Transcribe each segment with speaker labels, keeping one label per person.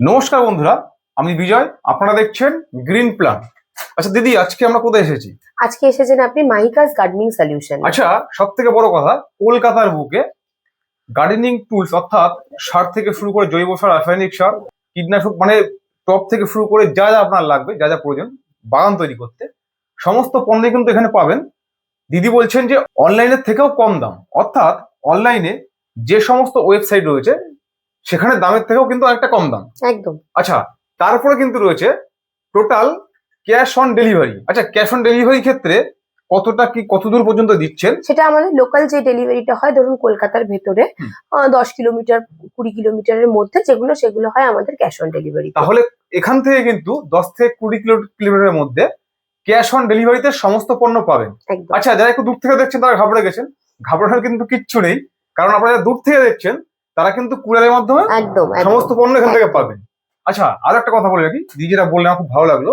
Speaker 1: নমস্কার বন্ধুরা আমি বিজয় আপনারা দেখছেন গ্রিন প্ল্যান আচ্ছা দিদি আজকে আমরা কোথায় এসেছি?
Speaker 2: আজকে এসেছেন আপনি মাহিকাস গার্ডেনিং সলিউশন
Speaker 1: আচ্ছা সব থেকে বড় কথা কলকাতার বুকে গার্ডেনিং টুলস অর্থাৎ সার থেকে শুরু করে জৈব সার রাসায়নিক সার কীটনাশক মানে টপ থেকে শুরু করে যা যা আপনার লাগবে যা যা প্রয়োজন বাগান তৈরি করতে। সমস্ত পণ্য কিন্তু এখানে পাবেন। দিদি বলছেন যে অনলাইনের থেকেও কম দাম। অর্থাৎ অনলাইনে যে সমস্ত ওয়েবসাইট রয়েছে সেখানে দামের থেকেও কিন্তু অনেকটা কম দাম।
Speaker 2: একদম।
Speaker 1: আচ্ছা তারপরে কিন্তু রয়েছে টোটাল ক্যাশ অন ডেলিভারি আচ্ছা ক্যাশ অন ডেলিভারি ক্ষেত্রে কতটা কি কত দূর পর্যন্ত দিচ্ছেন?
Speaker 2: সেটা আমাদের লোকাল যে ডেলিভারিটা হয় ধরুন কলকাতার ভেতরে দশ কিলোমিটার কুড়ি কিলোমিটারের মধ্যে যেগুলো সেগুলো হয় আমাদের ক্যাশ অন ডেলিভারি
Speaker 1: তাহলে এখান থেকে কিন্তু দশ থেকে কুড়ি কিলো কিলোমিটারের মধ্যে ক্যাশ অন ডেলিভারিতে সমস্ত পণ্য পাবেন। আচ্ছা যারা একটু দূর থেকে দেখছেন তারা ঘাবড়ে গেছেন। ঘাবড়ানোর কিন্তু কিচ্ছু নেই। কারণ আপনারা দূর থেকে দেখছেন তারা কিন্তু কুরিয়ারের মাধ্যমে
Speaker 2: একদম।
Speaker 1: সমস্ত পণ্য এখান থেকে পাবেন আচ্ছা আর একটা কথা বলে রাখি দিদি যেটা বললেন আমার খুব ভালো লাগল।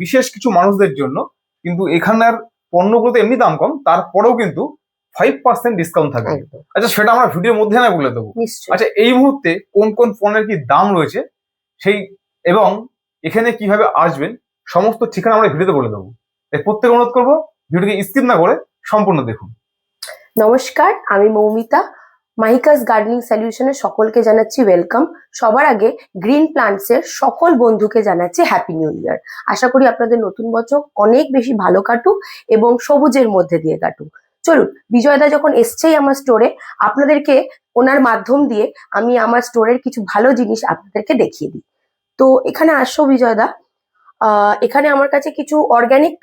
Speaker 1: বিশেষ কিছু মানুষদের জন্য কিন্তু এখানের পণ্যগুলোতে এমনি দাম কম তারপরেও কিন্তু ফাইভ পার্সেন্ট ডিসকাউন্ট থাকবে। আচ্ছা সেটা আমরা ভিডিওর মধ্যে না বলে দেবো। আচ্ছা এই মুহূর্তে কোন কোন পণ্যের কি দাম রয়েছে সেই এবং এখানে কীভাবে আসবেন সমস্ত ঠিকানা আমরা ভিডিওতে বলে দেবো। তাই প্রত্যেক অনুরোধ করব ভিডিওকে স্কিপ না করে সম্পূর্ণ দেখুন।
Speaker 2: নমস্কার আমি মৌমিতা মাহিকাস গার্ডেনিং সলিউশনের সকলকে জানাচ্ছি ওয়েলকাম। সবার আগে গ্রিন প্লান্টসের সকল বন্ধুকে জানাচ্ছি হ্যাপি নিউ ইয়ার। আশা করি আপনাদের নতুন বছর অনেক বেশি ভালো কাটুক এবং সবুজের মধ্যে দিয়ে কাটুক। চলুন, বিজয়দা যখন এসছেই আমার স্টোরে আপনাদেরকে ওনার মাধ্যম দিয়ে আমি আমার স্টোরের কিছু ভালো জিনিস আপনাদেরকে দেখিয়ে দিই। তো এখানে আসো বিজয়দা। এখানে আমার কাছে কিছু অর্গানিক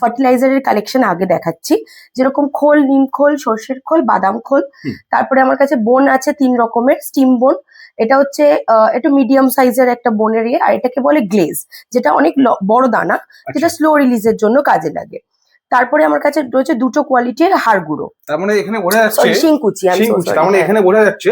Speaker 2: ফার্টিলাইজারের কালেকশন আগে দেখাচ্ছি। যেরকম খোল নিম খোল সর্ষের খোল বাদাম খোল। তারপরে আমার কাছে বোন আছে তিন রকমের স্টিম বোন। এটা হচ্ছে একটু মিডিয়াম সাইজের একটা বোনের ইয়ে আর এটাকে বলে গ্লেজ যেটা অনেক বড় দানা যেটা
Speaker 1: আচ্ছা,
Speaker 2: স্লো রিলিজের জন্য কাজে লাগে। তারপরে আমার কাছে রয়েছে দুটো কোয়ালিটির হাড় গুঁড়ো।
Speaker 1: তার মানে এখানে বোঝা যাচ্ছে
Speaker 2: শিংকুচি,
Speaker 1: তার মানে এখানে বোঝা যাচ্ছে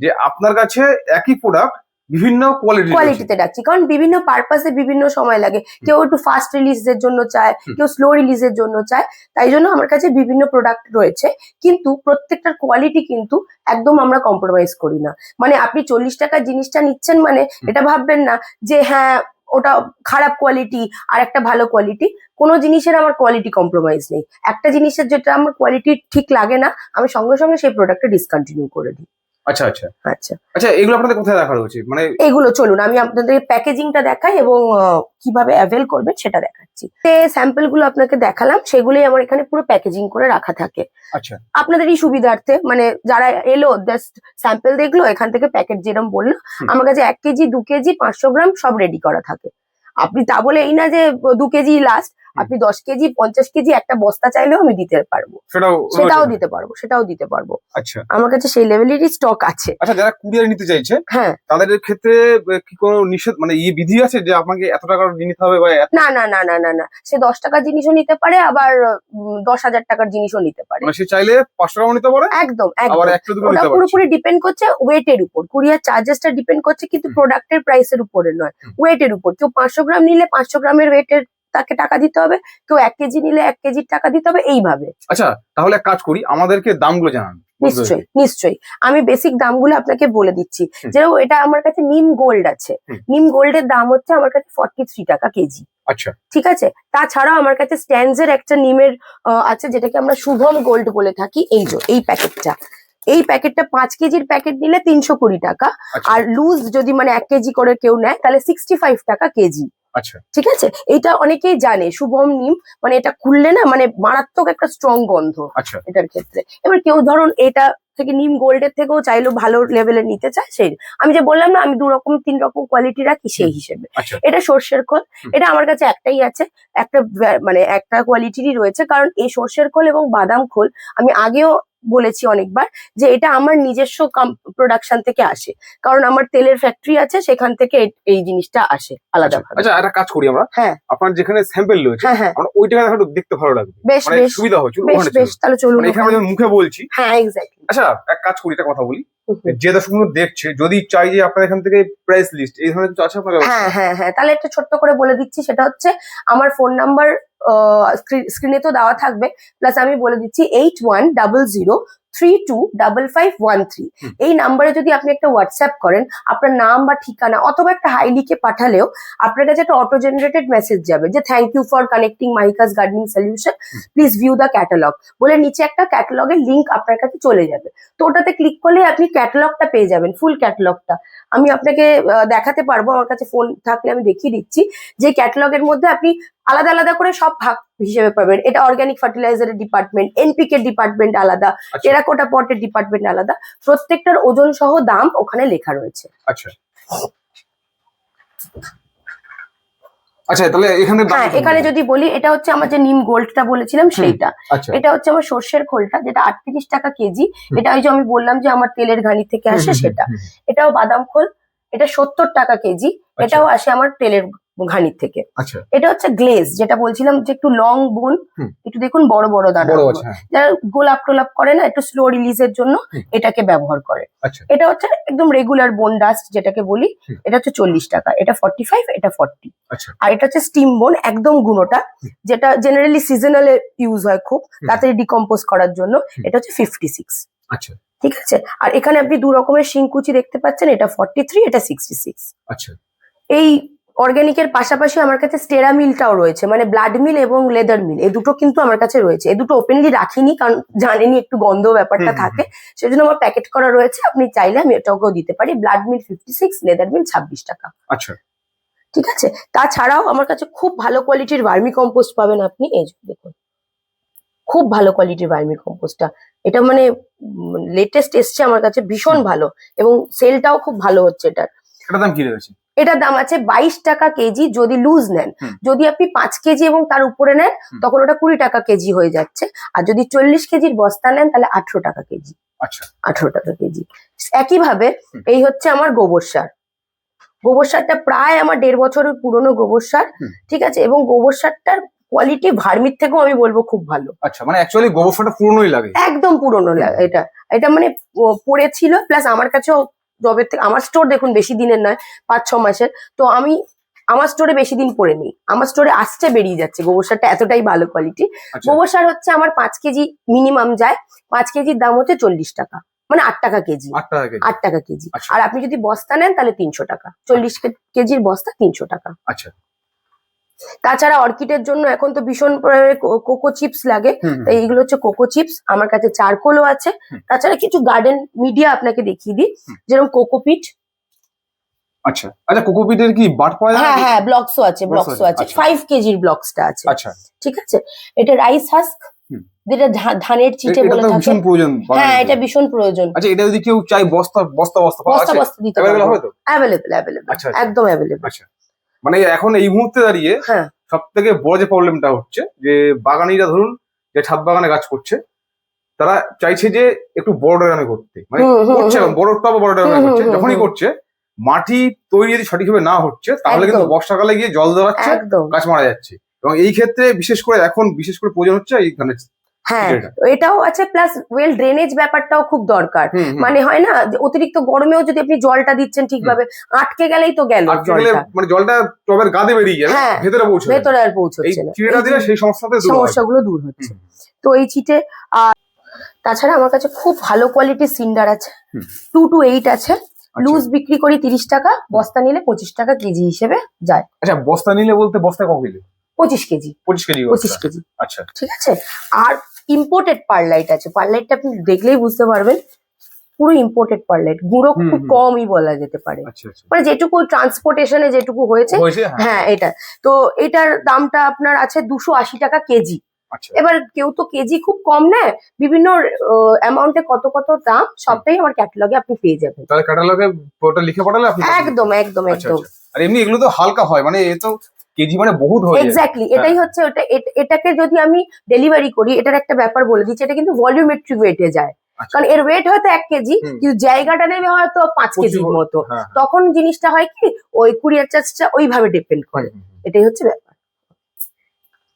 Speaker 1: যে আপনার কাছে একই প্রোডাক্ট বিভিন্ন কোয়ালিটি
Speaker 2: কোয়ালিটিতে রাখছি কারণ বিভিন্ন পারপাসে বিভিন্ন সময় লাগে। কেউ একটু ফাস্ট রিলিজের জন্য চায়। কেউ স্লো রিলিজের জন্য চায়। তাই জন্য আমার কাছে বিভিন্ন প্রোডাক্ট রয়েছে। কিন্তু প্রত্যেকটার কোয়ালিটি কিন্তু একদম আমরা কম্প্রোমাইজ করি না। মানে আপনি চল্লিশ টাকার জিনিসটা নিচ্ছেন মানে এটা ভাববেন না যে হ্যাঁ ওটা খারাপ কোয়ালিটি আর একটা ভালো কোয়ালিটি কোনো জিনিসের আমার কোয়ালিটি কম্প্রোমাইজ নেই। একটা জিনিসের যেটা আমার কোয়ালিটি ঠিক লাগে না আমি সঙ্গে সঙ্গে সেই প্রোডাক্টটা ডিসকন্টিনিউ করে দিই।
Speaker 1: আচ্ছা আচ্ছা।
Speaker 2: আচ্ছা।
Speaker 1: আচ্ছা এগুলো আপনাদের কোথায় রাখা রয়েছে মানে
Speaker 2: এগুলো চলুন আমি আপনাদের প্যাকেজিংটা দেখাই এবং কীভাবে অ্যাভেল করবেন সেটা দেখাচ্ছি। স্যাম্পলগুলো আপনাকে দেখালাম সেগুলোই আমার এখানে পুরো প্যাকেজিং করে রাখা থাকে।
Speaker 1: আচ্ছা।
Speaker 2: আপনাদেরই সুবিধার্থে মানে যারা এলো জাস্ট স্যাম্পল দেখল এখান থেকে প্যাকেট যেরকম বলল আমার কাছে এক কেজি দু কেজি পাঁচশো গ্রাম সব রেডি করা থাকে। আপনি তা বলে এই না যে দু কেজি লাস্ট আপনি দশ কেজি পঞ্চাশ কেজি একটা বস্তা চাইলেও আমি দিতে পারব।
Speaker 1: সেটাও
Speaker 2: দিতে পারব সেটাও দিতে পারব।
Speaker 1: আচ্ছা।
Speaker 2: আমার কাছে সেই লেভেলেরই স্টক আছে।
Speaker 1: আচ্ছা যারা কুরিয়ার নিতে চাইছে
Speaker 2: হ্যাঁ।
Speaker 1: তাদের ক্ষেত্রে কি কোনো নিষেধ মানে ইয়ে বিধি আছে যে আপনাকে এত টাকার নিতে হবে বা
Speaker 2: না না না না না না। সে দশ টাকার জিনিসও নিতে পারে আবার দশ হাজার টাকার জিনিসও নিতে পারে।
Speaker 1: মানে সে চাইলে পাঁচশো টাকা নিতে পারে
Speaker 2: একদম ওটা পুরোপুরি ডিপেন্ড করছে ওয়েটের উপর। কুরিয়ার চার্জেসটা ডিপেন্ড করছে কিন্তু। প্রোডাক্টের প্রাইসের উপরে নয়। ওয়েটের উপর। কেউ পাঁচশো গ্রাম নিলে পাঁচশো গ্রামের ওয়েটের তাকে টাকা দিতে হবে কেউ এক কেজি নিলে এক কেজির টাকা দিতে হবে এইভাবে।
Speaker 1: আচ্ছা তাহলে কাজ করি আমাদেরকে দামগুলো জানান।
Speaker 2: নিশ্চয়ই নিশ্চয়ই। আমি বেসিক দামগুলো আপনাকে বলে দিচ্ছি। যেরকম এটা আমার কাছে নিম গোল্ড আছে। নিম গোল্ডের দাম হচ্ছে আমার কাছে ফর্টি থ্রি টাকা কেজি।
Speaker 1: আচ্ছা।
Speaker 2: ঠিক আছে? তাছাড়াও আমার কাছে স্ট্যান্ডের একটা নিমের আছে যেটাকে আমরা শুভম গোল্ড বলে থাকি। এই যে এই প্যাকেটটা এই প্যাকেটটা পাঁচ কেজির প্যাকেট নিলে তিনশো কুড়ি টাকা।
Speaker 1: আচ্ছা।
Speaker 2: আর লুজ যদি মানে এক কেজি করে কেউ নেয় তাহলে সিক্সটি ফাইভ টাকা কেজি। ঠিক আছে? এটা অনেকেই জানে শুভম নিম মানে এটা খুললে না মানে মারাত্মক একটা স্ট্রং গন্ধ
Speaker 1: আচ্ছা।
Speaker 2: এটার ক্ষেত্রে। এবার কেউ ধরুন এটা থেকে নিম গোল্ডের থেকেও চাইলেও ভালো লেভেলের নিতে চায় সেই আমি যে বললাম না আমি দু রকম তিন রকম কোয়ালিটি রাখি সেই হিসেবে।
Speaker 1: আচ্ছা।
Speaker 2: এটা সর্ষের খোল। এটা আমার কাছে একটাই আছে একটা মানে একটা কোয়ালিটিরই রয়েছে কারণ এই সর্ষের খোল এবং বাদাম খোল আমি আগেও বলেছি অনেকবার যে এটা আমার নিজস্ব প্রোডাকশন থেকে আসে। কারণ আমার তেলের ফ্যাক্টরি আছে সেখান থেকে এই জিনিসটা আসে আলাদা
Speaker 1: আচ্ছা একটা কাজ করি আমরা।
Speaker 2: হ্যাঁ।
Speaker 1: আপনার যেখানে স্যাম্পল রয়েছে
Speaker 2: হ্যাঁ হ্যাঁ।
Speaker 1: আমরা ওই টাকা একটু দেখতে ভালো লাগবে।
Speaker 2: বেশ
Speaker 1: মানে
Speaker 2: বেশ।
Speaker 1: সুবিধা হচ্ছে
Speaker 2: বেশ বেশ তাহলে চলুন
Speaker 1: মানে এখানে আমরা মুখে বলছি।
Speaker 2: হ্যাঁ এক্স্যাক্টলি
Speaker 1: আচ্ছা এক কাজ করি একটা কথা বলি। যে দর্শক দেখছে যদি চাই যে আপনার এখান থেকে প্রাইস লিস্ট এই ধরনের কিছু আছে আপনার
Speaker 2: হ্যাঁ হ্যাঁ হ্যাঁ। তাহলে একটা ছোট্ট করে বলে দিচ্ছি সেটা হচ্ছে আমার ফোন নাম্বার স্ক্রিনে তো দেওয়া থাকবে। প্লাস আমি বলে দিচ্ছি eight one double zero three two double five one three এই নাম্বারে যদি আপনি একটা হোয়াটসঅ্যাপ করেন আপনার নাম বা ঠিকানা অথবা একটা হাই লিখে পাঠালেও আপনার কাছে একটা অটো জেনারেটেড মেসেজ যাবে যে thank you for connecting Mycus gardening solution please view the catalogue বলে নিচে একটা ক্যাটালগের লিঙ্ক আপনার কাছে চলে যাবে। তো ওটাতে ক্লিক করলে আপনি ক্যাটালগটা পেয়ে যাবেন ফুল ক্যাটালগটা আমি আপনাকে দেখাতে পারব আমার কাছে ফোন থাকলে আমি দেখিয়ে দিচ্ছি যে ক্যাটালগের মধ্যে আপনি আলাদা আলাদা করে সব ভাগ হিসেবে পাবেন। এটা অর্গানিক ফার্টিলাইজারের ডিপার্টমেন্ট এনপিকে ডিপার্টমেন্ট আলাদা টেরাকোটা পটের ডিপার্টমেন্ট আলাদা। প্রত্যেকটার ওজন সহ দাম ওখানে লেখা রয়েছে।
Speaker 1: আচ্ছা। আচ্ছা তাহলে এখানে
Speaker 2: হ্যাঁ এখানে যদি বলি এটা হচ্ছে আমার যে নিম গোল্ডটা বলেছিলাম সেইটা।
Speaker 1: আচ্ছা।
Speaker 2: এটা হচ্ছে আমার সর্ষের খোলটা যেটা আটত্রিশ টাকা কেজি। এটা ওই যে আমি বললাম যে আমার তেলের ঘানি থেকে আসে সেটা। এটাও বাদাম খোল এটা সত্তর টাকা কেজি। এটাও আসে আমার তেলের ঘানির থেকে।
Speaker 1: আচ্ছা।
Speaker 2: এটা হচ্ছে গ্লেজ যেটা বলছিলাম যে একটু লং বোন একটু দেখুন বড় বড় দানা।
Speaker 1: হ্যাঁ।
Speaker 2: যারা গোলাপ টোলাপ করে না একটু স্লো রিলিজের জন্য এটাকে ব্যবহার করে।
Speaker 1: আচ্ছা।
Speaker 2: এটা হচ্ছে একদম রেগুলার বোন ডাস্ট যেটাকে বলি এটা হচ্ছে চল্লিশ টাকা। এটা ফর্টি ফাইভ এটা ফর্টি
Speaker 1: আচ্ছা।
Speaker 2: আর এটা হচ্ছে স্টিম বোন একদম গুঁড়োটা যেটা জেনারেলি সিজনালে ইউজ হয় খুব তাড়াতাড়ি ডিকম্পোজ করার জন্য। এটা হচ্ছে ফিফটি সিক্স
Speaker 1: আচ্ছা।
Speaker 2: ঠিক আছে? আর এখানে আপনি দু রকমের শিংকুচি দেখতে পাচ্ছেন এটা ফর্টি থ্রি এটা সিক্সটি সিক্স
Speaker 1: আচ্ছা।
Speaker 2: এই অর্গানিকের পাশাপাশি আমার কাছে স্টেরা মিলটাও রয়েছে মানে ব্লাড মিল এবং লেদার মিল এই দুটো কিন্তু আমার কাছে রয়েছে। এই দুটো ওপেনলি রাখিনি কারণ জানেনি একটু গন্ধ ব্যাপারটা থাকে। সেজন্য আমার প্যাকেট করা রয়েছে আপনি চাইলে আমি এটাকেও দিতে পারি। Blood meal fifty six leather meal ছাব্বিশ টাকা।
Speaker 1: আচ্ছা।
Speaker 2: ঠিক আছে? তাছাড়াও আমার কাছে খুব ভালো কোয়ালিটির ভার্মি কম্পোস্ট পাবেন আপনি। এই দেখুন খুব ভালো কোয়ালিটির ভার্মি কম্পোস্টটা এটা মানে লেটেস্ট এসছে আমার কাছে ভীষণ ভালো এবং সেলটাও খুব ভালো হচ্ছে এটার।
Speaker 1: এটার দাম কি রয়েছে?
Speaker 2: এটার দাম আছে বাইশ টাকা কেজি যদি লুজ নেন। যদি আপনি পাঁচ কেজি এবং তার উপরে নেন তখন ওটা কুড়ি টাকা কেজি হয়ে যাচ্ছে। আর যদি চল্লিশ কেজির বস্তা নেন তাহলে আঠেরো টাকা কেজি।
Speaker 1: আচ্ছা।
Speaker 2: আঠেরো টাকা কেজি। একইভাবে এই হচ্ছে আমার গোবর সার। গোবর সারটা প্রায় আমার দেড় বছরের পুরনো গোবর সার ঠিক আছে? এবং গোবর সারটার কোয়ালিটি ভার্মির থেকেও আমি বলব খুব ভালো।
Speaker 1: আচ্ছা মানে অ্যাকচুয়ালি গোবর সারটা পুরনোই লাগে।
Speaker 2: একদম পুরনো লা- এটা। এটা মানে পড়েছিল প্লাস আমার কাছেও জবের থেকে আমার স্টোর দেখুন বেশি দিনের নয় পাঁচ ছ মাসের। তো আমি আমার স্টোরে বেশি দিন পরে নেই। আমার স্টোরে আসছে বেরিয়ে যাচ্ছে। গোবর সারটা এতটাই ভালো কোয়ালিটি
Speaker 1: আচ্ছা।
Speaker 2: গোবর সার হচ্ছে আমার পাঁচ কেজি মিনিমাম যায় পাঁচ কেজির দাম হচ্ছে চল্লিশ টাকা। মানে আট টাকা কেজি।
Speaker 1: আট টাকা কেজি। আচ্ছা।
Speaker 2: আর আপনি যদি বস্তা নেন তাহলে তিনশো টাকা। চল্লিশ কেজির বস্তা তিনশো টাকা।
Speaker 1: আচ্ছা।
Speaker 2: তাছাড়া অর্কিডের জন্য এখন তো ভীষণ কোকো চিপস লাগে। তাই এইগুলো হচ্ছে কোকো চিপস। আমার কাছে চারকোলও আছে। তাছাড়া কিছু গার্ডেন মিডিয়া আপনাকে দেখিয়ে দিই। যেরকম কোকোপিট
Speaker 1: আচ্ছা। আচ্ছা কোকোপিটের কি বাট পাওয়া যায়
Speaker 2: হ্যাঁ হ্যাঁ ব্লকসও আছে ব্লকসও
Speaker 1: আছে,
Speaker 2: আছে।
Speaker 1: আচ্ছা।
Speaker 2: ফাইভ কেজির ব্লকসটা আছে।
Speaker 1: আচ্ছা।
Speaker 2: ঠিক আছে? এটা রাইস হাস্ক যেটা ধানের চিটে বলে থাকে।
Speaker 1: ভীষণ প্রয়োজন
Speaker 2: হ্যাঁ এটা ভীষণ প্রয়োজন।
Speaker 1: আচ্ছা এটা যদি কেউ চাই বস্তা বস্তা বস্তা
Speaker 2: বস্তা বস্তা দিতে পারব।
Speaker 1: হবে তো?
Speaker 2: অ্যাভেলেবেল অ্যাভেলেবেল
Speaker 1: আচ্ছা আচ্ছা।
Speaker 2: একদম অ্যাভেলেবেল
Speaker 1: আচ্ছা। মানে এখন এই মুহূর্তে দাঁড়িয়ে
Speaker 2: হ্যাঁ।
Speaker 1: সব থেকে বড় যে প্রবলেমটা হচ্ছে যে বাগানিরা ধরুন যে ছাদ বাগানে গাছ করছে তারা চাইছে যে একটু বড় ড্রামে করতে। মানে করছে। বড় টব বড় ড্রামে করছে। যখনই করছে মাটি তৈরি যদি সঠিকভাবে না হচ্ছে তাহলে কিন্তু বর্ষাকালে গিয়ে জল
Speaker 2: একদম।
Speaker 1: গাছ মারা যাচ্ছে। এবং এই ক্ষেত্রে বিশেষ করে এখন বিশেষ করে প্রয়োজন হচ্ছে এই ধানের
Speaker 2: হ্যাঁ
Speaker 1: এটা।
Speaker 2: এটাও আছে প্লাস ওয়েল ড্রেনেজ ব্যাপারটাও খুব দরকার। মানে হয় না অতিরিক্ত গরমেও যদি আপনি জলটা দিচ্ছেন ঠিকভাবে আটকে গেলেই তো গেল
Speaker 1: মানে জলটা টবের গাদে বেরিয়ে যাবে
Speaker 2: হ্যাঁ,
Speaker 1: ভেতরে পৌঁছে।
Speaker 2: ভেতরে আর পৌঁছচ্ছে না।
Speaker 1: চিড়েটা দিলে সেই সমস্যাতে
Speaker 2: সমস্যাগুলো দূর হচ্ছে। তো এই চিটে আর তাছাড়া আমার কাছে খুব ভালো কোয়ালিটির সিন্ডার আছে। টু টু এইট আছে।
Speaker 1: আচ্ছা।
Speaker 2: লুজ বিক্রি করি তিরিশ টাকা বস্তা নিলে পঁচিশ টাকা কেজি হিসেবে যায়।
Speaker 1: আচ্ছা বস্তা নিলে বলতে বস্তা ক কিলো
Speaker 2: পঁচিশ কেজি।
Speaker 1: পঁচিশ কেজি
Speaker 2: পঁচিশ কেজি।
Speaker 1: আচ্ছা।
Speaker 2: ঠিক আছে? আর ইম্পোর্টেড পারলাইট আছে। পারলাইটটা আপনি দেখলেই বুঝতে পারবেন। পুরো ইম্পোর্টেড পারলাইট গুঁড়ো খুব কমই বলা যেতে পারে।
Speaker 1: আচ্ছা আচ্ছা।
Speaker 2: মানে যেটুকু ট্রান্সপোর্টেশনে যেটুকু হয়েছে
Speaker 1: হ্যাঁ।
Speaker 2: হ্যাঁ এটা। তো এটার দামটা আপনার আছে দুশো আশি টাকা কেজি।
Speaker 1: আচ্ছা।
Speaker 2: এবার কেউ তো কেজি খুব কম নেয়। বিভিন্ন অ্যামাউন্টে কত কত দাম সবটাই আমার ক্যাটালগে আপনি পেয়ে যাবেন।
Speaker 1: তাহলে ক্যাটালগে ওটা লিখে পাঠালে আপনি
Speaker 2: একদম একদম একদম।
Speaker 1: আর এমনি এগুলো তো হালকা হয়। মানে এ তো কেজি মানে বহুত হয়ে
Speaker 2: এক্স্যাক্টলি এটাই হচ্ছে ওটা এটাকে যদি আমি ডেলিভারি করি এটার একটা ব্যাপার বলে দিচ্ছি এটা কিন্তু ভলিউমেট্রিক ওয়েটে যায়।
Speaker 1: আচ্ছা।
Speaker 2: কারণ এর ওয়েট হয়তো এক কেজি কিন্তু জায়গাটা নেবে হয়তো পাঁচ কেজির মতো।
Speaker 1: হ্যাঁ।
Speaker 2: তখন জিনিসটা হয় কি ওই কুরিয়ার চার্জটা ওইভাবে ডিপেন্ড করে। এটাই হচ্ছে ব্যাপার।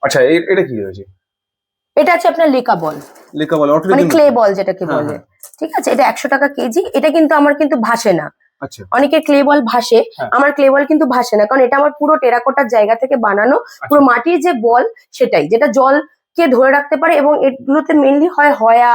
Speaker 1: আচ্ছা এটা কি রয়েছে
Speaker 2: এটা আছে আপনার লেকা বল।
Speaker 1: লেখা বলে
Speaker 2: মানে ক্লে বল। যেটাকে
Speaker 1: হ্যাঁ,
Speaker 2: বলে। ঠিক আছে? এটা একশো টাকা কেজি এটা কিন্তু আমার কিন্তু ভাসে না। অনেকের ক্লে বল ভাসে
Speaker 1: হ্যাঁ।
Speaker 2: আমার ক্লে বল কিন্তু ভাসে না কারণ এটা আমার পুরো টেরাকোটার জায়গা থেকে বানানো পুরো মাটির যে বল সেটাই যেটা জল কে ধরে রাখতে পারে এবং এগুলোতে মেনলি হয় হয়া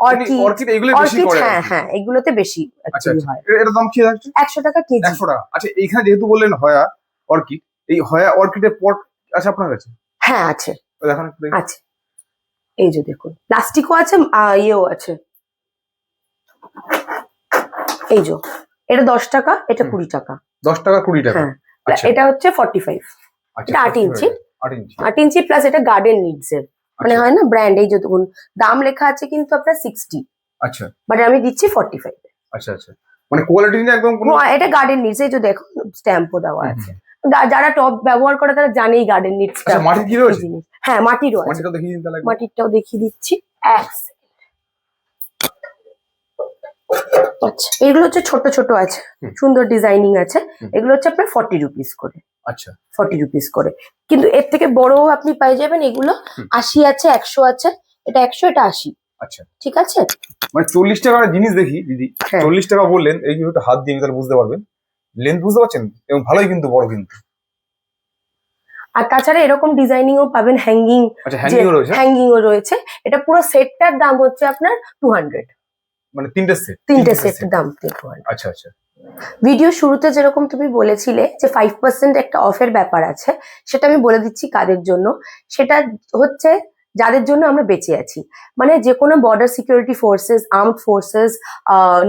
Speaker 2: অর্কিড
Speaker 1: অর্কিড এগুলো বেশি করে
Speaker 2: হ্যাঁ হ্যাঁ এগুলোতে বেশি
Speaker 1: আচ্ছা আচ্ছা।
Speaker 2: হয়।
Speaker 1: এটার দাম কি থাকছে
Speaker 2: একশো টাকা কেজি।
Speaker 1: একশো টাকা। আচ্ছা এইখানে যেহেতু বললেন হয়া অর্কিড এই হয়া অর্কিডের পট আছে আপনার কাছে?
Speaker 2: হ্যাঁ আছে।
Speaker 1: দেখান।
Speaker 2: আছে। এই যে দেখুন প্লাস্টিকও আছে আহ, ইয়েও আছে। এই যে। এটা দশ টাকা এটা কুড়ি টাকা।
Speaker 1: দশ টাকা কুড়ি টাকা।
Speaker 2: হ্যাঁ।
Speaker 1: আচ্ছা।
Speaker 2: এটা হচ্ছে ফর্টি ফাইভ
Speaker 1: আচ্ছা
Speaker 2: এটা আট ইঞ্চি।
Speaker 1: আট ইঞ্চি।
Speaker 2: প্লাস এটা গার্ডেন নিডস এর। মানে
Speaker 1: আচ্ছা,
Speaker 2: হয় না ব্র্যান্ড এই যতক্ষণ দাম লেখা আছে কিন্তু আপনার সিক্সটি
Speaker 1: আচ্ছা।
Speaker 2: বাট আমি দিচ্ছি ফর্টি ফাইভ
Speaker 1: আচ্ছা আচ্ছা। মানে কোয়ালিটি নিয়ে একদম কোনো
Speaker 2: এটা গার্ডেন নিডস এই যে দেখুন স্ট্যাম্পও দেওয়া আছে। যারা টপ ব্যবহার করে তারা জানেই গার্ডেন নিডস
Speaker 1: আচ্ছা মাটির কি রয়েছে?
Speaker 2: হ্যাঁ মাটিরও আছে।
Speaker 1: মাটিটা দেখিয়ে দিন তাহলে
Speaker 2: মাটিরটাও দেখিয়ে দিচ্ছি। এক। আচ্ছা। এগুলো হচ্ছে ছোট ছোট আছে সুন্দর ডিজাইনিং আছে। এগুলো হচ্ছে আপনার ফর্টি রুপিস করে।
Speaker 1: আচ্ছা।
Speaker 2: ফর্টি রুপিস করে। কিন্তু এর থেকে বড়ও আপনি পাই যাবেন এগুলো। আশি আছে একশো আছে। এটা একশো এটা আশি।
Speaker 1: আচ্ছা।
Speaker 2: ঠিক আছে?
Speaker 1: মানে চল্লিশ টাকার জিনিস দেখি দিদি।
Speaker 2: হ্যাঁ।
Speaker 1: চল্লিশ টাকা বললেন এই একটু হাত দিয়ে তাহলে বুঝতে পারবেন। লেন্থ বুঝতে পারছেন? এবং ভালোই কিন্তু বড় কিন্তু।
Speaker 2: আর তাছাড়া এরকম ডিজাইনিংও পাবেন হ্যাঙ্গিং
Speaker 1: হ্যান্ডিও রয়েছে।
Speaker 2: রয়েছে। এটা পুরো সেটটার দাম হচ্ছে আপনার টু হান্ড্রেড
Speaker 1: মানে তিনটে সেট
Speaker 2: তিনটে সেট দাম
Speaker 1: আচ্ছা আচ্ছা।
Speaker 2: ভিডিও শুরুতে যেরকম তুমি বলেছিলে যে ফাইভ পার্সেন্ট একটা অফের ব্যাপার আছে সেটা আমি বলে দিচ্ছি কাদের জন্য। সেটা হচ্ছে যাদের জন্য আমরা বেঁচে আছি। মানে যে কোনো border security forces armed forces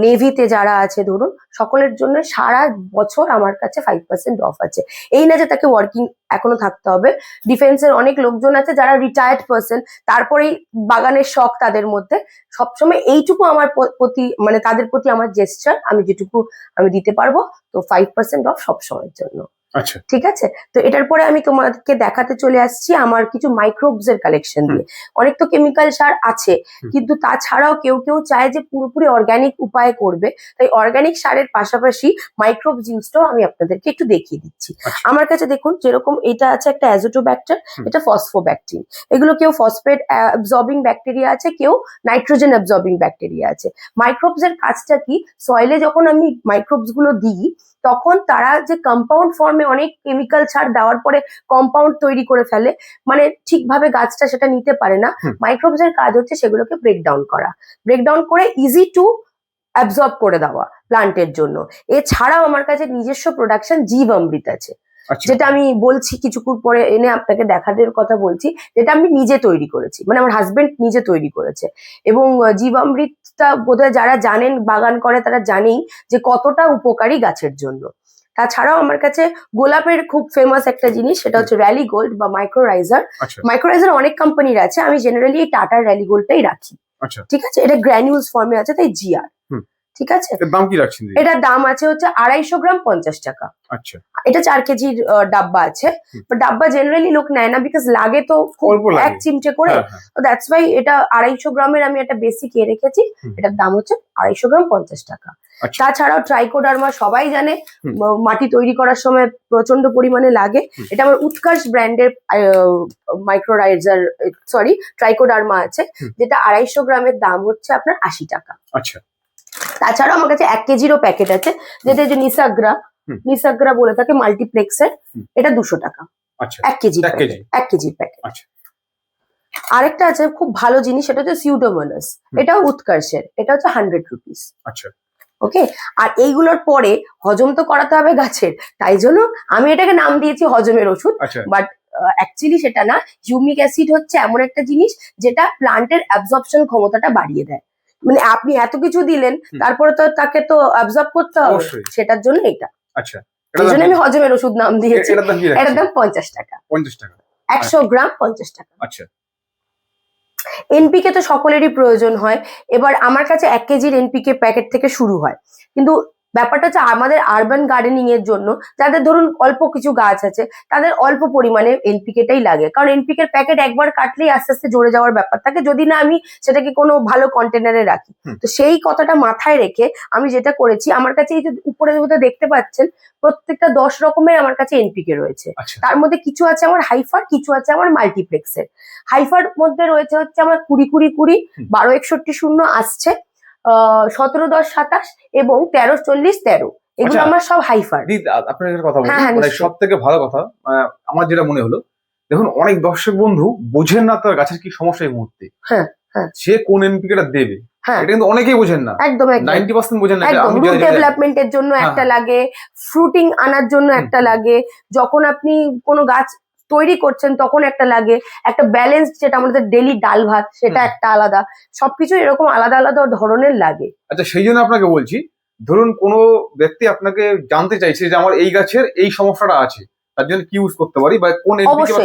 Speaker 2: নেভিতে যারা আছে, ধরুন, সকলের জন্য সারা বছর আমার কাছে ফাইভ পার্সেন্ট অফ আছে। এই না যে তাকে ওয়ার্কিং এখনও থাকতে হবে। ডিফেন্সের অনেক লোকজন আছে যারা রিটায়ার্ড পার্সন তারপরেই বাগানের শখ তাদের মধ্যে। সবসময় এইটুকু আমার প্রতি মানে তাদের প্রতি আমার জেস্টার আমি যেটুকু আমি দিতে পারব, তো ফাইভ পার্সেন্ট অফ সবসময়ের জন্য। ঠিক আছে? তো এটার পরে আমি তোমাকে দেখাতে চলে আসছি আমার কিছু মাইক্রোবস এর কালেকশন দিয়ে। অনেক তো কেমিক্যাল সার আছে কিন্তু তাছাড়াও কেউ কেউ চায় যে পুরোপুরি অর্গানিক উপায়ে করবে। তাই অর্গানিক সারের পাশাপাশি মাইক্রোবস ইউজটাও আমি আপনাদেরকে একটু দেখিয়ে দিচ্ছি।
Speaker 1: আচ্ছা।
Speaker 2: আমার কাছে দেখুন যেরকম এটা আছে একটা অ্যাজোটোব্যাক্টার। এটা ফসফোব্যাকটিন এগুলো কেউ ফসফেট অ্যাবজর্বিং ব্যাকটেরিয়া আছে কেউ নাইট্রোজেন অ্যাবজর্বিং ব্যাকটেরিয়া আছে। মাইক্রোবস এর কাজটা কি? সয়েলে যখন আমি মাইক্রোবসগুলো দিই তখন তারা যে কম্পাউন্ড ফর্মে অনেক কেমিক্যাল সার দেওয়ার পরে কম্পাউন্ড তৈরি করে ফেলে। মানে ঠিকভাবে গাছটা সেটা নিতে পারে না। মাইক্রোবস এর কাজ হচ্ছে সেগুলোকে ব্রেকডাউন করা। ব্রেকডাউন করে ইজি টু অ্যাবজর্ব করে দেওয়া প্লান্টের জন্য। এছাড়াও আমার কাছে নিজস্ব প্রোডাকশন জীব অমৃত আছে।
Speaker 1: আচ্ছা।
Speaker 2: যেটা আমি বলছি কিছুক্ষণ পরে এনে আপনাকে দেখানোর কথা বলছি যেটা আমি নিজে তৈরি করেছি। মানে আমার হাজবেন্ড নিজে তৈরি করেছে। এবং আহ, জীবামৃতটা বোধহয় যারা জানেন বাগান করে তারা জানেই যে কতটা উপকারী গাছের জন্য। তাছাড়াও আমার কাছে গোলাপের খুব ফেমাস একটা জিনিস সেটা হচ্ছে র্যালি গোল্ড বা মাইক্রোরাইজার
Speaker 1: আচ্ছা।
Speaker 2: মাইক্রোরাইজার অনেক কোম্পানির আছে আমি জেনারেলি এই টাটার র্যালি গোল্ডটাই রাখি।
Speaker 1: আচ্ছা।
Speaker 2: ঠিক আছে? এটা গ্র্যানিউলস ফর্মে আছে তাই জিআর। ঠিক আছে?
Speaker 1: দাম কি রাখছেন
Speaker 2: এটার দাম আছে হচ্ছে আড়াইশো গ্রাম পঞ্চাশ টাকা।
Speaker 1: আচ্ছা।
Speaker 2: এটা চার কেজির ডাব্বা আছে। ডাব্বা জেনারেলি লোক নেয় না বিকজ লাগে তো। এক চিমটে করে।
Speaker 1: হ্যাঁ, হ্যাঁ।
Speaker 2: দ্যাটস ওয়াই এটা আড়াইশো গ্রামের আমি একটা বেসিক এ রেখেছি। এটার দাম হচ্ছে আড়াইশো গ্রাম পঞ্চাশ টাকা।
Speaker 1: আচ্ছা।
Speaker 2: তাছাড়াও ট্রাইকোডার্মা সবাই জানে। মাটি তৈরি করার সময় প্রচণ্ড পরিমাণে লাগে। এটা আমার উৎকর্ষ ব্র্যান্ডের মাইক্রোরাইজার সরি ট্রাইকোডার্মা আছে। যেটা আড়াইশো গ্রামের দাম হচ্ছে আপনার আশি টাকা।
Speaker 1: আচ্ছা।
Speaker 2: তাছাড়াও আমার কাছে এক কেজিরও প্যাকেট আছে যেটা যে নিসাগ্রা। নিসাগ্রা বলে থাকে মাল্টিপ্লেক্সের। এটা দুশো টাকা।
Speaker 1: আচ্ছা।
Speaker 2: এক কেজি
Speaker 1: এক কেজি।
Speaker 2: এক কেজির প্যাকেট
Speaker 1: আচ্ছা।
Speaker 2: আরেকটা আছে খুব ভালো জিনিস সেটা হচ্ছে সিউডোমোনাস। এটাও উৎকর্ষের এটা হচ্ছে হান্ড্রেড রুপিস
Speaker 1: আচ্ছা।
Speaker 2: ওকে আর এইগুলোর পরে হজম তো করাতে হবে গাছের তাই জন্য আমি এটাকে নাম দিয়েছি হজমের ওষুধ
Speaker 1: আচ্ছা।
Speaker 2: বাট অ্যাকচুয়ালি সেটা না হিউমিক অ্যাসিড হচ্ছে এমন একটা জিনিস যেটা প্লান্টের অ্যাবজর্পশন ক্ষমতাটা বাড়িয়ে দেয়। মানে আপনি এত কিছু দিলেন। তারপরে তো তাকে তো অ্যাবজর্ব করতে হবে। সেটার জন্য এটা।
Speaker 1: আচ্ছা।
Speaker 2: এই জন্য আমি হজমের ওষুধ নাম দিয়েছি।
Speaker 1: এটার দাম
Speaker 2: পঞ্চাশ টাকা।
Speaker 1: পঞ্চাশ টাকা।
Speaker 2: একশো গ্রাম পঞ্চাশ টাকা।
Speaker 1: আচ্ছা।
Speaker 2: এনপিকে তো সকলেরই প্রয়োজন হয়। এবার আমার কাছে এক কেজির এনপিকে প্যাকেট থেকে শুরু হয়। কিন্তু ব্যাপারটা হচ্ছে আমাদের আরবান গার্ডেনিং এর জন্য যাদের ধরুন অল্প কিছু গাছ আছে তাদের অল্প পরিমাণে এনপিকেটাই লাগে। কারণ এনপিকের প্যাকেট একবার কাটলেই আস্তে আস্তে জড়ে যাওয়ার ব্যাপার থাকে। যদি না আমি সেটাকে কোনো ভালো কন্টেনারে রাখি। তো সেই কথাটা মাথায় রেখে আমি যেটা করেছি আমার কাছে এই যে উপরে মধ্যে দেখতে পাচ্ছেন প্রত্যেকটা দশ রকমের আমার কাছে এনপিকে রয়েছে।
Speaker 1: আচ্ছা।
Speaker 2: তার মধ্যে কিছু আছে আমার হাইফার কিছু আছে আমার মাল্টিপ্লেক্সের হাইফার মধ্যে রয়েছে হচ্ছে আমার কুড়ি কুড়ি কুড়ি বারো একষট্টি শূন্য আসছে। সতেরো দশ সাতাশ এবং তেরো চল্লিশ তেরো। এগুলো
Speaker 1: আচ্ছা।
Speaker 2: আমার সব হাইফার।
Speaker 1: আপনার একটা কথা বলি।
Speaker 2: নিশ্চয়ই।
Speaker 1: সব থেকে ভালো কথা আমার যেটা মনে হলো দেখুন অনেক দর্শক বন্ধু বোঝেন না তার গাছের কি সমস্যা এই মুহূর্তে।
Speaker 2: হ্যাঁ, হ্যাঁ।
Speaker 1: সে কোন এনপিকে টা দেবে?
Speaker 2: হ্যাঁ।
Speaker 1: এটা কিন্তু অনেকেই বোঝেন না।
Speaker 2: একদম
Speaker 1: নাইনটি পার্সেন্ট বোঝেন না
Speaker 2: একদম।
Speaker 1: আমি
Speaker 2: রুট ডেভেলপমেন্টের জন্য
Speaker 1: হ্যাঁ,
Speaker 2: একটা। লাগে ফ্রুটিং আনার জন্য একটা লাগে। যখন আপনি কোনো গাছ তৈরি করছেন তখন একটা লাগে একটা ব্যালেন্স যেটা আমাদের ডেলি ডাল ভাত সেটা একটা আলাদা। সবকিছু এরকম আলাদা আলাদা ধরনের লাগে।
Speaker 1: আচ্ছা সেই জন্য আপনাকে বলছি ধরুন কোনো ব্যক্তি আপনাকে জানতে চাইছে যে আমার এই গাছের এই সমস্যাটা আছে তার জন্য কি ইউজ করতে পারি বা কোন।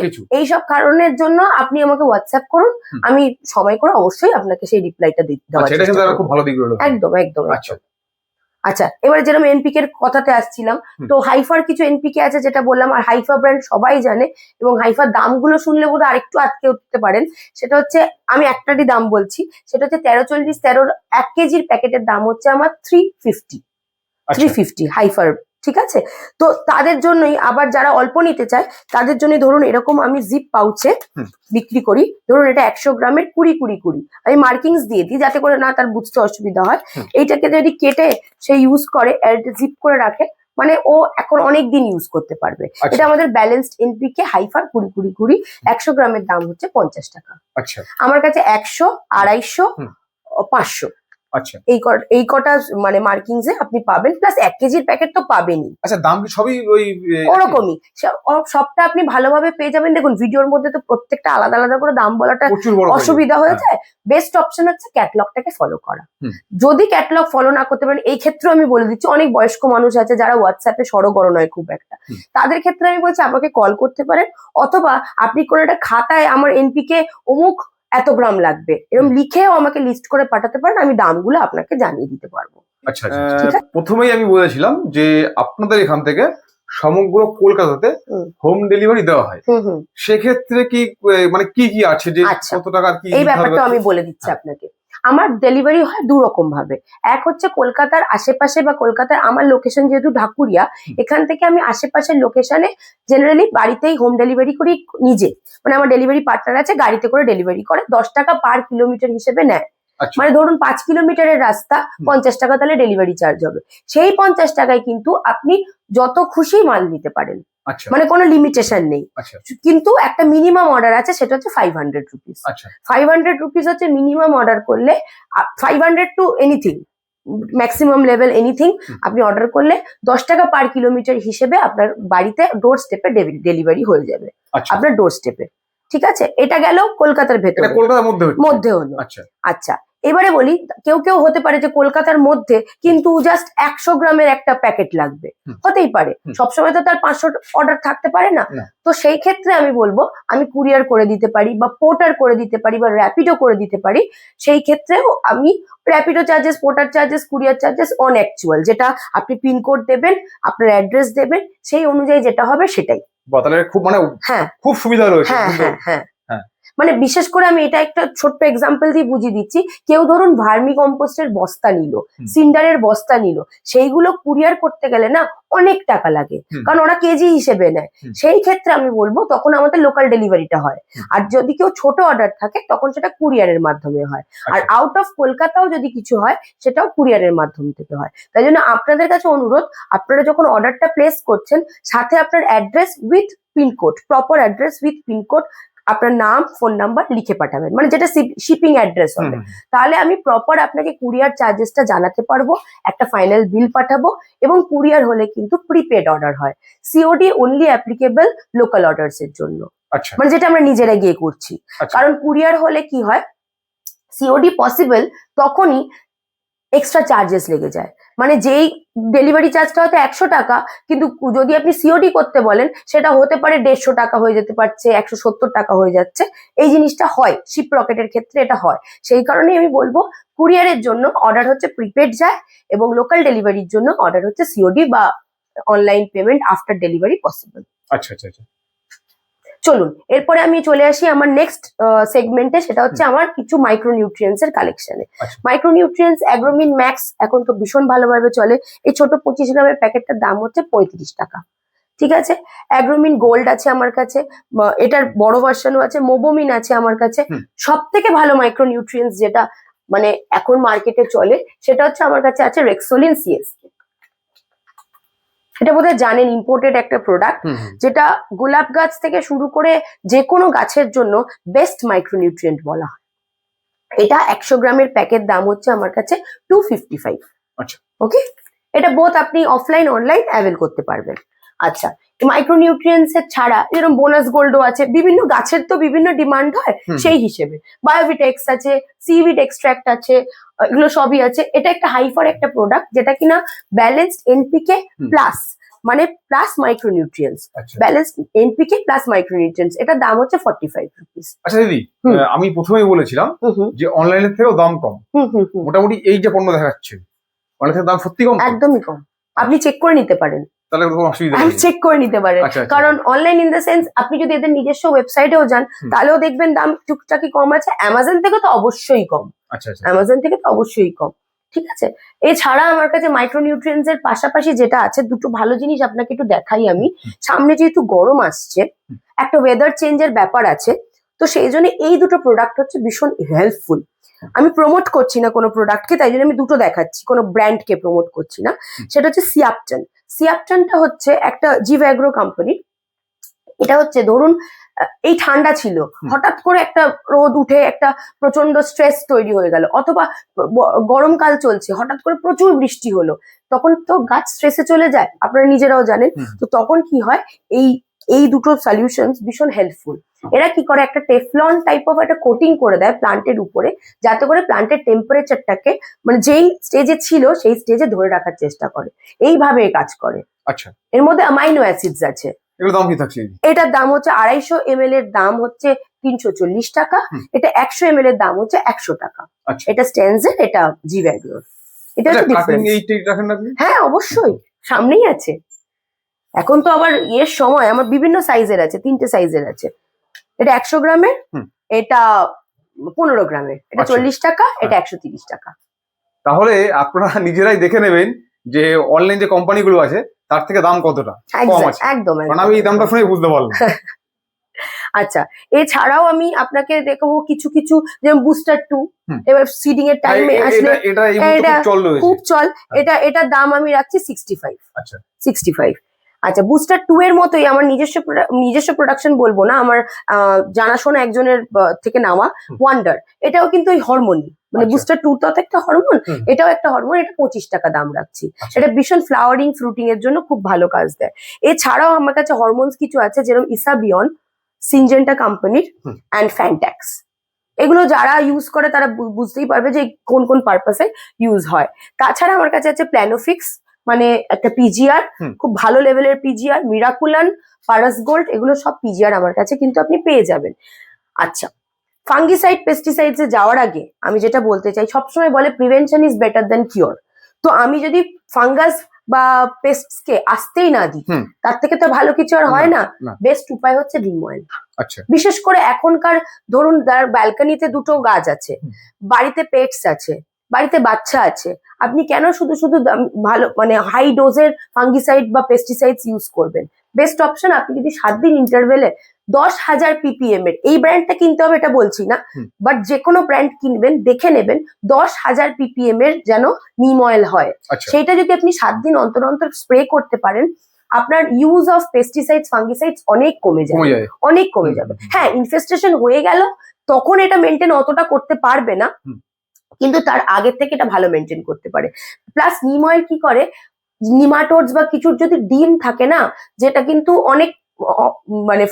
Speaker 1: কিছু?
Speaker 2: এইসব কারণের জন্য আপনি আমাকে হোয়াটসঅ্যাপ করুন আমি সময় করে অবশ্যই আপনাকে সেই রিপ্লাইটা
Speaker 1: দিতে এটা কিন্তু খুব ভালো দিক রইল
Speaker 2: একদম একদম।
Speaker 1: আচ্ছা।
Speaker 2: আচ্ছা এবারে যেরকম এনপিকে এর কথাতে আসছিলাম তো হাইফার কিছু এনপিকে আছে যেটা বললাম আর হাইফা ব্র্যান্ড সবাই জানে এবং হাইফার দামগুলো শুনলে বোধহয় আরেকটু আটকে উঠতে পারেন। সেটা হচ্ছে আমি একটারই দাম বলছি সেটা হচ্ছে তেরো চল্লিশ তেরোর এক কেজির প্যাকেটের দাম হচ্ছে আমার থ্রি ফিফটি থ্রি ফিফটি হাইফার ঠিক আছে? তো তাদের জন্যই আবার যারা অল্প নিতে চায় তাদের জন্য ধরুন এরকম আমি জিপ পাউচে বিক্রি করি। ধরুন এটা একশো গ্রামের কুড়ি কুড়ি কুড়ি। আমি মার্কিংস দিয়ে দিই যাতে করে না তার বুঝতে অসুবিধা হয়। এইটাকে যদি কেটে সে ইউজ করে জিপ করে রাখে মানে ও এখন অনেক দিন ইউজ করতে পারবে।
Speaker 1: আচ্ছা।
Speaker 2: এটা আমাদের ব্যালেন্সড এনপিকে হাইফার কুড়ি কুড়ি কুড়ি একশো গ্রামের দাম হচ্ছে পঞ্চাশ টাকা।
Speaker 1: আচ্ছা।
Speaker 2: আমার কাছে একশো আড়াইশো পাঁচশো।
Speaker 1: আচ্ছা।
Speaker 2: এই এই কটা মানে মার্কিংসে আপনি পাবেন প্লাস এক কেজির প্যাকেট তো পাবেনই।
Speaker 1: আচ্ছা দাম কি সবই ওই
Speaker 2: ওরকমই। সবটা আপনি ভালোভাবে পেয়ে যাবেন। দেখুন ভিডিওর মধ্যে তো প্রত্যেকটা আলাদা আলাদা করে দাম বলাটা
Speaker 1: হয়ে
Speaker 2: অসুবিধা হয়ে যায়। বেস্ট অপশন হচ্ছে ক্যাটলগটাকে ফলো করা। যদি ক্যাটলগ ফলো না করতে পারেন এই ক্ষেত্রে আমি বলে দিচ্ছি অনেক বয়স্ক মানুষ আছে যারা হোয়াটসঅ্যাপে সড়গড় নয় খুব একটা। তাদের ক্ষেত্রে আমি বলছি আমাকে কল করতে পারেন অথবা আপনি কোনো একটা খাতায় আমার এনপিকে অমুক এত গ্রাম লাগবে। এরকম লিখেও আমাকে লিস্ট করে পাঠাতে পারেন আমি দামগুলো আপনাকে জানিয়ে দিতে পারব।
Speaker 1: আচ্ছা আচ্ছা প্রথমেই আমি বলেছিলাম যে আপনাদের এখান থেকে সমগ্র কলকাতাতে
Speaker 2: হোম।
Speaker 1: ডেলিভারি দেওয়া হয়।
Speaker 2: হুম হুম।
Speaker 1: সেক্ষেত্রে কি মানে কি কি আছে যে
Speaker 2: আচ্ছা।
Speaker 1: কত টাকার কি
Speaker 2: এই ব্যাপারটা আমি বলে দিচ্ছি। আপনাকে। আমার ডেলিভারি হয় দু রকম ভাবে। এক হচ্ছে কলকাতার আশেপাশে বা কলকাতার আমার লোকেশন যেহেতু ঢাকুরিয়া এখান থেকে আমি আশেপাশের লোকেশনে জেনারেলি বাড়িতেই হোম ডেলিভারি করি নিজে। মানে আমার ডেলিভারি পার্টনার আছে গাড়িতে করে ডেলিভারি করে দশ টাকা পার কিলোমিটার হিসেবে নেয়। মানে ধরুন পাঁচ কিলোমিটারের রাস্তা পঞ্চাশ টাকা তাহলে ডেলিভারি চার্জ হবে। সেই পঞ্চাশ টাকায় কিন্তু আপনি যত খুশি মাল নিতে পারেন।
Speaker 1: আচ্ছা।
Speaker 2: মানে কোনো লিমিটেশন নেই।
Speaker 1: আচ্ছা।
Speaker 2: কিন্তু একটা মিনিমাম অর্ডার আছে সেটা হচ্ছে ফাইভ হান্ড্রেড রুপিস
Speaker 1: আচ্ছা।
Speaker 2: ফাইভ হান্ড্রেড রুপিস হচ্ছে মিনিমাম অর্ডার করলে five hundred to anything maximum level anything আপনি অর্ডার করলে দশ টাকা পার কিলোমিটার হিসেবে আপনার বাড়িতে ডোর স্টেপে ডেলিভারি হয়ে যাবে।
Speaker 1: আচ্ছা।
Speaker 2: আপনার ডোর স্টেপে ঠিক আছে? এটা গেল কলকাতার ভেতরে।
Speaker 1: কলকাতার মধ্যে
Speaker 2: মধ্যে হলো।
Speaker 1: আচ্ছা।
Speaker 2: আচ্ছা এবারে বলি কেউ কেউ হতে পারে যে কলকাতার মধ্যে কিন্তু জাস্ট একশো গ্রামের একটা প্যাকেট লাগবে। হতেই পারে। সবসময় তো তার পাঁচশো অর্ডার থাকতে পারে না।
Speaker 1: না।
Speaker 2: তো সেই ক্ষেত্রে আমি বলব আমি কুরিয়ার করে দিতে পারি বা পোর্টার করে দিতে পারি বা র্যাপিডো করে দিতে পারি। সেই ক্ষেত্রেও আমি Rapido charges porter charges courier charges on actual যেটা আপনি পিনকোড দেবেন আপনার অ্যাড্রেস দেবেন সেই অনুযায়ী যেটা হবে সেটাই।
Speaker 1: বা তাহলে খুব মানে
Speaker 2: হ্যাঁ
Speaker 1: খুব সুবিধা রয়েছে
Speaker 2: হ্যাঁ হ্যাঁ হ্যাঁ
Speaker 1: হ্যাঁ।
Speaker 2: মানে বিশেষ করে আমি এটা একটা ছোট্ট এক্সাম্পল দিয়ে বুঝিয়ে দিচ্ছি। কেউ ধরুন ভার্মি কম্পোস্টের বস্তা নিল সিন্ডারের বস্তা নিল সেইগুলো কুরিয়ার করতে গেলে না অনেক টাকা লাগে। কারণ ওরা কেজি হিসেবে নেয়। সেই ক্ষেত্রে আমি বলব তখন আমাদের লোকাল ডেলিভারিটা হয়। আর যদি কেউ ছোট অর্ডার থাকে তখন সেটা কুরিয়ারের মাধ্যমে হয়। আর
Speaker 1: আচ্ছা।
Speaker 2: আউট অফ কলকাতাও যদি কিছু হয় সেটাও কুরিয়ারের মাধ্যম থেকে হয়। তাই জন্য আপনাদের কাছে অনুরোধ আপনারা যখন অর্ডারটা প্লেস করছেন সাথে আপনার address with pincode proper address with pincode আপনার নাম ফোন নাম্বার লিখে পাঠাবেন। মানে যেটা শিপিং অ্যাড্রেস হবে। তাহলে আমি প্রপার আপনাকে কুরিয়ার চার্জেসটা জানাতে পারব একটা ফাইনাল বিল পাঠাবো এবং কুরিয়ার হলে কিন্তু প্রিপেড অর্ডার হয়। COD only applicable local orders এর জন্য।
Speaker 1: আচ্ছা।
Speaker 2: মানে যেটা আমরা নিজেরা গিয়ে করছি।
Speaker 1: আচ্ছা।
Speaker 2: কারণ কুরিয়ার হলে কি হয়? সিওডি পসিবল তখনই এক্সট্রা চার্জেস লেগে যায়। মানে যেই ডেলিভারি চার্জটা হয়তো একশো টাকা, কিন্তু যদি আপনি সিওডি করতে বলেন, সেটা হতে পারে দেড়শো টাকা হয়ে যেতে পারছে, একশো সত্তর টাকা হয়ে যাচ্ছে। এই জিনিসটা হয় শিপ রকেটের ক্ষেত্রে এটা হয়। সেই কারণে আমি বলব কুরিয়ারের জন্য অর্ডার হচ্ছে প্রিপেড যায় এবং লোকাল ডেলিভারির জন্য অর্ডার হচ্ছে সিওডি বা online payment after delivery possible
Speaker 1: আচ্ছা আচ্ছা আচ্ছা।
Speaker 2: চলুন এরপরে আমি চলে আসি আমার নেক্সট সেগমেন্টে সেটা হচ্ছে আমার কিছু মাইক্রোনিউট্রিয়েন্টস এর কালেকশনে। মাইক্রোনিউট্রিয়েন্টস অ্যাগ্রোমিন ম্যাক্স এখন তো ভীষণ ভালোভাবে চলে। এই ছোট পঁচিশ গ্রামের প্যাকেটটার দাম হচ্ছে পঁয়ত্রিশ টাকা। ঠিক আছে? অ্যাগ্রোমিন গোল্ড আছে আমার কাছে এটার বড় ভার্সনও আছে মোবোমিন আছে আমার কাছে। সব থেকে ভালো মাইক্রোনিউট্রিয়েন্টস যেটা মানে এখন মার্কেটে চলে সেটা হচ্ছে আমার কাছে আছে রেক্সোলিন সিএসকে এটা বোধহয় জানেন ইম্পোর্টেড একটা প্রোডাক্ট। যেটা গোলাপ গাছ থেকে শুরু করে যে কোনো গাছের জন্য বেস্ট মাইক্রোনিউট্রিয়েন্ট বলা হয় এটা একশো গ্রামের প্যাকেট দাম হচ্ছে আমার কাছে টু ফিফটি ফাইভ
Speaker 1: আচ্ছা।
Speaker 2: ওকে এটা বোধ আপনি অফলাইন অনলাইন অ্যাভেল করতে পারবেন আচ্ছা মাইক্রোনিউট্রিয়েন্টস এর ছাড়া যেরকম বোনাস গোল্ডও আছে বিভিন্ন গাছের তো বিভিন্ন ডিমান্ড হয় সেই হিসেবে। বায়োভিটেক্স আছে সিভিট এক্সট্রাক্ট আছে এগুলো সবই আছে। এটা একটা হাইফার একটা প্রোডাক্ট যেটা কিনা ব্যালেন্সড এনপিকে প্লাস মানে প্লাস মাইক্রোনিউট্রিয়েন্টস
Speaker 1: আচ্ছা।
Speaker 2: ব্যালেন্স এনপিকে প্লাস মাইক্রোনিউট্রিয়েন্টস এটার দাম হচ্ছে ফর্টি ফাইভ রুপিস
Speaker 1: আচ্ছা দিদি। আমি প্রথমেই বলেছিলাম যে অনলাইনের থেকেও দাম কম। মোটামুটি এই যে পণ্য দেখাচ্ছে অনলাইন দাম সত্যি কম
Speaker 2: একদমই কম। আপনি চেক করে নিতে পারেন।
Speaker 1: তাহলে কোনো অসুবিধা নেই।
Speaker 2: চেক করে নিতে পারেন।
Speaker 1: আচ্ছা আচ্ছা।
Speaker 2: কারণ অনলাইন ইন দ্য সেন্স আপনি যদি এদের নিজস্ব ওয়েবসাইটেও যান তাহলেও দেখবেন দাম টুকটাকি কম আছে। অ্যামাজন থেকে তো অবশ্যই কম।
Speaker 1: আচ্ছা আচ্ছা।
Speaker 2: অ্যামাজন থেকে তো অবশ্যই কম। ঠিক আছে? এছাড়া আমার কাছে মাইক্রোনিউট্রিয়েন্টস এর পাশাপাশি যেটা আছে দুটো ভালো জিনিস আপনাকে একটু দেখাই আমি। সামনে যেহেতু গরম আসছে একটা ওয়েদার চেঞ্জের ব্যাপার আছে। তো সেই জন্য এই দুটো প্রোডাক্ট হচ্ছে ভীষণ হেল্পফুল আমি প্রমোট করছি না কোনো প্রোডাক্টকে তাই জন্য আমি দুটো দেখাচ্ছি। কোনো ব্র্যান্ডকে প্রমোট করছি না। সেটা হচ্ছে সিয়াপটন সিয়াপটনটা হচ্ছে একটা জিভ অ্যাগ্রো কোম্পানি এটা হচ্ছে ধরুন এই ঠান্ডা ছিল। হঠাৎ করে একটা রোদ উঠে একটা প্রচণ্ড স্ট্রেস তৈরি হয়ে গেল। অথবা গরমকাল চলছে হঠাৎ করে প্রচুর বৃষ্টি হলো। তখন তো গাছ স্ট্রেসে চলে যায় আপনারা নিজেরাও জানেন। তো তখন কি হয় এই এই দুটো সলিউশনস ভীষণ হেল্পফুল এরা কি করে? একটা টেফলন টাইপ অফ একটা কোটিং করে দেয় প্লান্টের উপরে যাতে করে প্লান্টের টেম্পারেচারটাকে মানে যেই স্টেজে ছিল সেই স্টেজে ধরে রাখার চেষ্টা করে। এইভাবে কাজ করে।
Speaker 1: আচ্ছা।
Speaker 2: এর মধ্যে অ্যামাইনো অ্যাসিডস আছে।
Speaker 1: দাম কি থাকছে?
Speaker 2: এটার দাম হচ্ছে আড়াইশো এম এর দাম হচ্ছে তিনশো চল্লিশ টাকা। এটা একশো এম এর দাম হচ্ছে একশো টাকা।
Speaker 1: আচ্ছা।
Speaker 2: এটা স্টেনজের এটা জি ভ্যাগুলোর এটা
Speaker 1: আপনি?
Speaker 2: হ্যাঁ অবশ্যই। সামনেই আছে। এখন তো আবার ইয়ের সময় আমার বিভিন্ন সাইজের আছে তিনটে সাইজের আছে। এটা একশো গ্রামের এটা পনেরো গ্রামের। এটা
Speaker 1: আচ্ছা।
Speaker 2: চল্লিশ টাকা এটা একশো তিরিশ টাকা।
Speaker 1: তাহলে আপনারা নিজেরাই দেখে নেবেন যে অনলাইন যে কোম্পানিগুলো আছে তার থেকে দাম কতটা? আছে।
Speaker 2: একদম
Speaker 1: কারণ
Speaker 2: একদম।
Speaker 1: আমি এই দামটা শুনে বুঝতে পারলাম।
Speaker 2: আচ্ছা এছাড়াও আমি আপনাকে দেখাবো কিছু কিছু যেমন বুস্টার টু এবার সিডিং এর টাইমে আসলে
Speaker 1: এটা খুব চল
Speaker 2: চল। এটা এটার দাম আমি রাখছি সিক্সটি ফাইভ
Speaker 1: আচ্ছা।
Speaker 2: সিক্সটি ফাইভ আচ্ছা বুস্টার টু এর মতোই আমার নিজস্ব নিজস্ব প্রোডাকশন বলব না আমার আহ, জানাশোনা একজনের থেকে নেওয়া ওয়ান্ডার এটাও কিন্তু ওই হরমোনই মানে
Speaker 1: আচ্ছা।
Speaker 2: বুস্টার টু তো একটা হরমোন এটাও একটা হরমোন এটা পঁচিশ টাকা দাম রাখছি।
Speaker 1: আচ্ছা।
Speaker 2: এটা ভীষণ ফ্লাওয়ারিং ফ্রুটিং এর জন্য খুব ভালো কাজ দেয়। এছাড়াও আমার কাছে হরমোনস কিছু আছে যেরকম ইসাবিয়ন সিনজেন্টা কোম্পানির অ্যান্ড ফ্যান্ট্যাক্স এগুলো যারা ইউজ করে তারা বুঝতেই পারবে যে কোন কোন পারপাসে ইউজ হয়। তাছাড়া আমার কাছে আছে প্ল্যানোফিক্স মানে একটা পিজিআর খুব ভালো লেভেলের পিজিআর মিরাকুলান পারাস গোল্ড এগুলো সব পিজিআর আমার কাছে কিন্তু আপনি পেয়ে যাবেন। আচ্ছা ফাঙ্গিসাইড পেস্টিসাইডস এ যাওয়ার আগে আমি যেটা বলতে চাই সবসময় বলে prevention is better than cure তো আমি যদি ফাঙ্গাস বা পেস্টস কে আসতেই না দিই। তার থেকে তো ভালো কিছু আর হয় না। বেস্ট উপায় হচ্ছে ডিম অয়েল
Speaker 1: আচ্ছা।
Speaker 2: বিশেষ করে এখনকার ধরুন যার ব্যালকনিতে দুটো গাছ আছে বাড়িতে পেটস আছে বাড়িতে বাচ্চা আছে আপনি কেন শুধু শুধু ভালো মানে হাই ডোজের ফাঙ্গিসাইড বা পেস্টিসাইডস ইউজ করবেন? বেস্ট অপশন আপনি যদি সাত দিন ইন্টারভেলে দশ হাজার পিপিএম এর এই ব্র্যান্ডটা কিনতে হবে এটা বলছি না বাট যে কোনো ব্র্যান্ড কিনবেন দেখে নেবেন দশ হাজার পিপিএম এর যেন নিম অয়েল হয়।
Speaker 1: আচ্ছা।
Speaker 2: সেইটা যদি আপনি সাত দিন অন্তর অন্তর স্প্রে করতে পারেন আপনার ইউজ অফ পেস্টিসাইডস ফাঙ্গিসাইডস অনেক কমে যাবে। অনেক কমে যাবে। হ্যাঁ ইনফেস্টেশন হয়ে গেল তখন এটা মেনটেন অতটা করতে পারবে না। কিন্তু তার আগের থেকে এটা ভালো মেনটেন করতে পারে। প্লাস নিম অয়েল কি করে? নিমাটোডস বা কিছুর যদি ডিম থাকে না যেটা কিন্তু অনেক মানে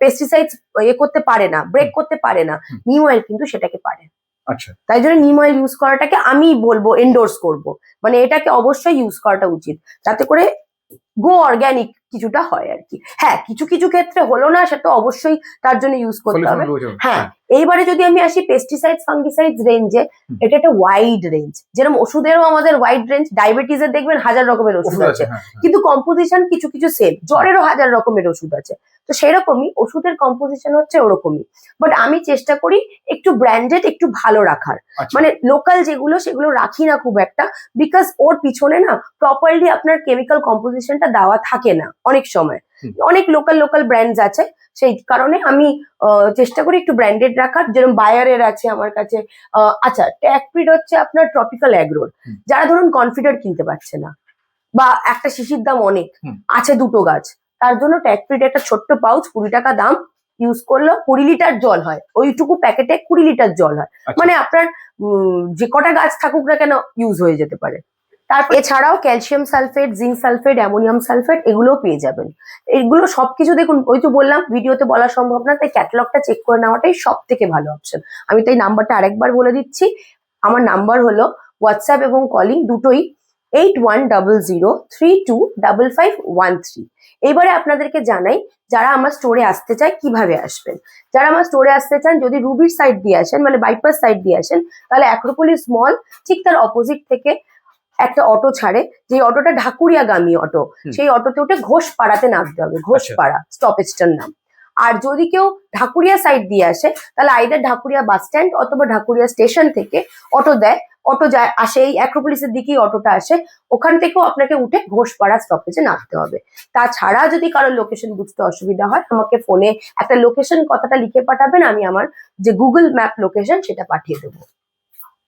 Speaker 2: পেস্টিসাইডস ইয়ে করতে পারে না ব্রেক করতে পারে না। নিম অয়েল কিন্তু সেটাকে পারে।
Speaker 1: আচ্ছা।
Speaker 2: তাই জন্য নিম অয়েল ইউজ করাটাকে আমি বলব এন্ডোর্স করব। মানে এটাকে অবশ্যই ইউজ করাটা উচিত। যাতে করে গো অর্গ্যানিক কিছুটা হয় আর কি হ্যাঁ কিছু কিছু ক্ষেত্রে হলো না সেটা অবশ্যই তার জন্য ইউজ করতে হবে। হ্যাঁ এইবারে যদি আমি আসি পেস্টিসাইড ফাঙ্গিসাইডস রেঞ্জে। এটা একটা ওয়াইড রেঞ্জ যেরকম ওষুধেরও আমাদের ওয়াইড রেঞ্জ ডায়াবেটিস এর দেখবেন হাজার রকমের ওষুধ আছে
Speaker 1: হ্যাঁ হ্যাঁ।
Speaker 2: কিন্তু কম্পোজিশন কিছু কিছু সেম জ্বরেরও হাজার রকমের ওষুধ আছে। তো সেরকমই ওষুধের কম্পোজিশন হচ্ছে ওরকমই। বাট আমি চেষ্টা করি একটু ব্র্যান্ডেড একটু ভালো রাখার।
Speaker 1: আচ্ছা।
Speaker 2: মানে লোকাল যেগুলো সেগুলো রাখি না খুব একটা বিকজ ওর পিছনে না প্রপারলি আপনার কেমিক্যাল কম্পোজিশনটা দেওয়া থাকে না অনেক সময়। অনেক লোকাল লোকাল ব্র্যান্ডস আছে সেই কারণে আমি চেষ্টা করি একটু ব্র্যান্ডেড রাখার। যেরকম বায়ারের আছে আমার কাছে। আচ্ছা ট্যাকপিড হচ্ছে আপনার ট্রপিক্যাল অ্যাগ্রোর। যারা ধরুন কনফিডার কিনতে পারছে না বা একটা শিশির দাম অনেক আছে দুটো গাছ। তার জন্য ট্যাক্সফ্রিড একটা ছোট্ট পাউচ কুড়ি টাকা দাম ইউজ করল কুড়ি লিটার জল হয়। ওইটুকু প্যাকেটে কুড়ি লিটার জল হয়।
Speaker 1: আচ্ছা।
Speaker 2: মানে আপনার উম, যে কটা গাছ থাকুক না কেন ইউজ হয়ে যেতে পারে। তারপর এছাড়াও calcium sulphate zinc sulphate ammonium sulphate এগুলোও পেয়ে যাবেন। এগুলো সবকিছু দেখুন, ওই তো বললাম, ভিডিওতে বলা সম্ভব না, তাই ক্যাটালগটা চেক করে নেওয়াটাই সব থেকে ভালো অপশন আমি তাই নাম্বারটা আরেকবার বলে দিচ্ছি, আমার নাম্বার হলো হোয়াটসঅ্যাপ এবং কলিং দুটোই eight one double zero three two double five one three এবারে আপনাদেরকে জানাই, যারা আমার স্টোরে আসতে চায়, কীভাবে আসবেন? যারা আমার স্টোরে আসতে চান, যদি রুবির সাইড দিয়ে আসেন মানে বাইপাস সাইড দিয়ে আসেন, তাহলে অ্যাক্রোপোলিস মল ঠিক তার অপোজিট থেকে একটা অটো ছাড়ে যে অটোটা ঢাকুরিয়াগামী অটো। সেই অটোতে উঠে ঘোষপাড়াতে নামতে হবে ঘোষপাড়া স্টপেজটার নাম। আর যদি কেউ ঢাকুরিয়া সাইড দিয়ে আসে তাহলে আইদার ঢাকুরিয়া বাস স্ট্যান্ড অথবা ঢাকুরিয়া স্টেশন থেকে অটো দেয়। অটো যায় আসে এই অ্যাক্রোপলিসের দিকেই অটোটা আসে ওখান থেকেও আপনাকে উঠে ঘোষপাড়া স্টপেজে নামতে হবে। তাছাড়া যদি কারোর লোকেশন বুঝতে অসুবিধা হয় আমাকে ফোনে একটা লোকেশন কথাটা লিখে পাঠাবেন আমি আমার যে গুগল ম্যাপ লোকেশন সেটা পাঠিয়ে দেবো।